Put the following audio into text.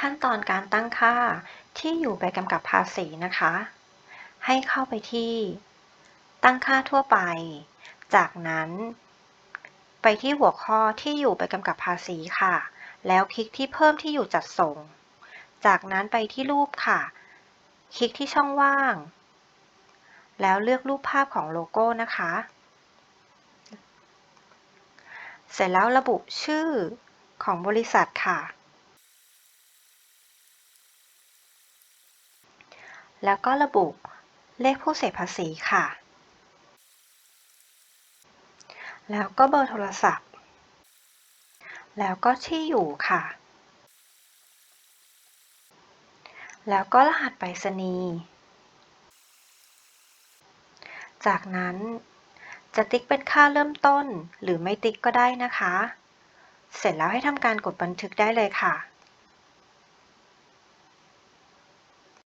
ขั้นตอนการตั้งค่าที่อยู่ใบกำกับภาษีนะคะ ให้เข้าไปที่ ตั้งค่าทั่วไป จากนั้น ไปที่หัวข้อที่อยู่ใบกำกับภาษีค่ะ แล้วคลิกที่เพิ่มที่อยู่จัดส่ง จากนั้นไปที่รูปค่ะ คลิกที่ช่องว่าง แล้วเลือกรูปภาพของโลโก้นะคะ เสร็จแล้วระบุชื่อของบริษัทค่ะ แล้วก็ระบุเลขผู้เสียภาษีค่ะ แล้วก็เบอร์โทรศัพท์ แล้วก็ที่อยู่ค่ะ แล้วก็รหัสไปรษณีย์ จากนั้นจะติ๊กเป็นค่าเริ่มต้นหรือไม่ติ๊กก็ได้นะคะ เสร็จแล้วให้ทำการกดบันทึกได้เลยค่ะ